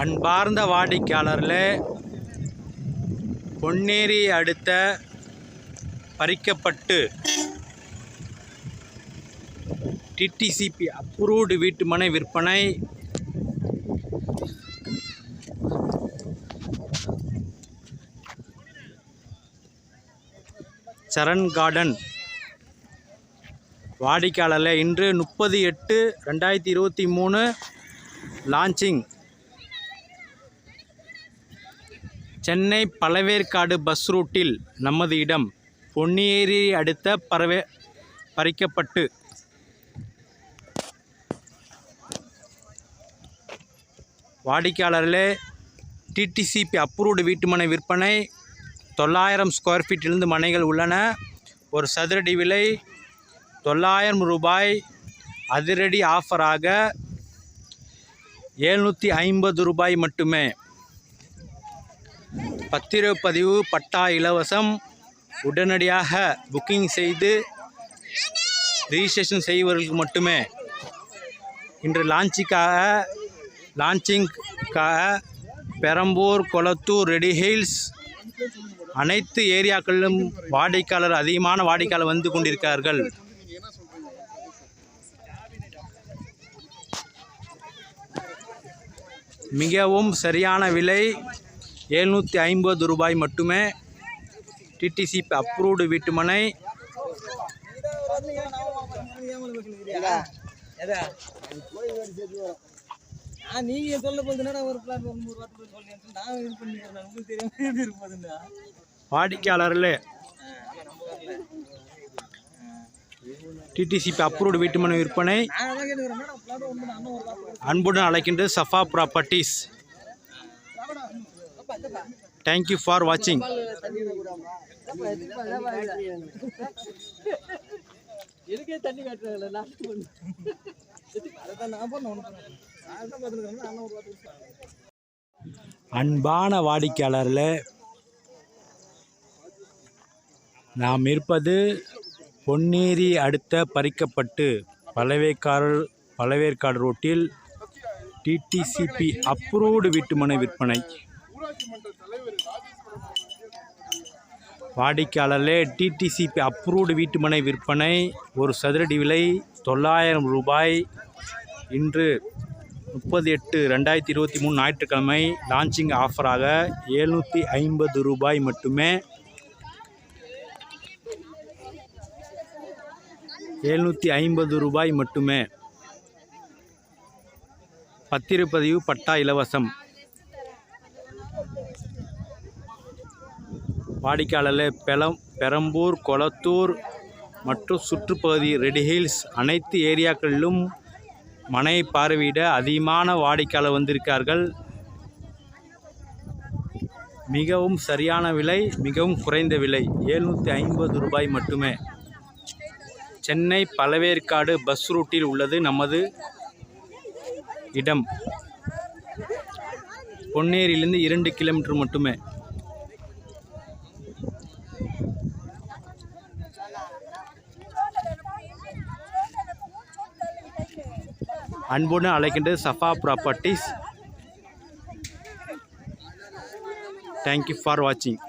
அன்பார்ந்த வாடிக்கையாளர்களே பொன்னேரி அடுத்த பறிக்கப்பட்டு டிடிசிபி அப்ரூவ்டு வீட்டுமனை விற்பனை. சரண் கார்டன். வாடிக்கையாளரில் இன்று முப்பது எட்டு ரெண்டாயிரத்தி இருபத்தி மூணு லான்ச்சிங் சென்னை பழவேற்காடு பஸ் ரூட்டில் நமது இடம் பொன்னியேரி அடுத்த பறவை பறிக்கப்பட்டு. வாடிக்கையாளர்களே டிடிசிபி அப்ரூவ்டு வீட்டுமனை விற்பனை தொள்ளாயிரம் ஸ்கொயர் ஃபீட்டிலிருந்து மனைகள் உள்ளன. ஒரு சதுரடி விலை தொள்ளாயிரம் ரூபாய் அதிரடி ஆஃபராக எழுநூற்றி ஐம்பது ரூபாய் மட்டுமே. பத்திரப்பதிவு பட்டா இலவசம் உடனடியாக புக்கிங் செய்து ரிஜிஸ்ட்ரேஷன் செய்வர்களுக்கு மட்டுமே. இன்று லான்ச்சிக்காக லான்ச்சிங்காக பெரம்பூர் கொளத்தூர் ரெடி ஹில்ஸ் அனைத்து ஏரியாக்களிலும் வாடிக்கையாளர் அதிகமான வாடிக்கையாளர் வந்து கொண்டிருக்கிறார்கள். மிகவும் சரியான விலை எழுநூற்றி ஐம்பது ரூபாய் மட்டுமே. டிடிசி அப்ரூவ்டு வீட்டுமனை. நீங்க சொல்ல போதுன்னா ஒரு பிளான் ஒரு நூறு வார்த்தை சொல்லி நான் இது பண்ணிக்கிறேன். உங்களுக்கு தெரியாம எப்படி இருப்பதுன்னா. வாடிக்கையாளர்களே டிடிசி அப்ரூவ்டு வீட்டுமனை விற்பனை. அன்புடன் அழைக்கின்றது சஃபா ப்ராப்பர்ட்டிஸ் தேங்க்யூ ஃபார் வாட்சிங் எதுக்கே தண்ணி காட்டுறாங்கல்ல நான் அன்பான வாடிக்கையாளர்களே நாம் இருப்பது பொன்னேரி அடுத்த பறிக்கப்பட்டு பழவேற்காடு பழவேற்காடு ரோட்டில் டிடிசிபி அப்ரூவ்டு வீட்டுமனை விற்பனை. வாடிக்கையாளர்களே டிடிசிபி அப்ரூவ்டு வீட்டுமனை விற்பனை ஒரு சதுரடி விலை தொள்ளாயிரம் ரூபாய். இன்று முப்பது எட்டு ரெண்டாயிரத்தி இருபத்தி மூணு ஞாயிற்றுக்கிழமை லான்ச்சிங் ஆஃபராக எழுநூற்றி ஐம்பது ரூபாய் மட்டுமே எழுநூற்றி ஐம்பது ரூபாய் மட்டுமே. பத்திரப்பதிவு பட்டா இலவசம். வாடிக்கையாளர் பெலம் பெரம்பூர் கொளத்தூர் மற்றும் சுற்றுப்பகுதி ரெடி ஹில்ஸ் அனைத்து ஏரியாக்களிலும் மனை பார்வையிட அதிகமான வாடிக்கையாளர் வந்திருக்கார்கள் மிகவும் சரியான விலை மிகவும் குறைந்த விலை எழுநூற்றி ஐம்பது ரூபாய் மட்டுமே. சென்னை பழவேற்காடு பஸ் ரூட்டில் உள்ளது நமது இடம். பொன்னேரியிலிருந்து இரண்டு கிலோமீட்டர் மட்டுமே. அன்புடன் அழைக்கின்றது சஃபா ப்ராப்பர்ட்டிஸ். தேங்க்யூ ஃபார் வாட்சிங்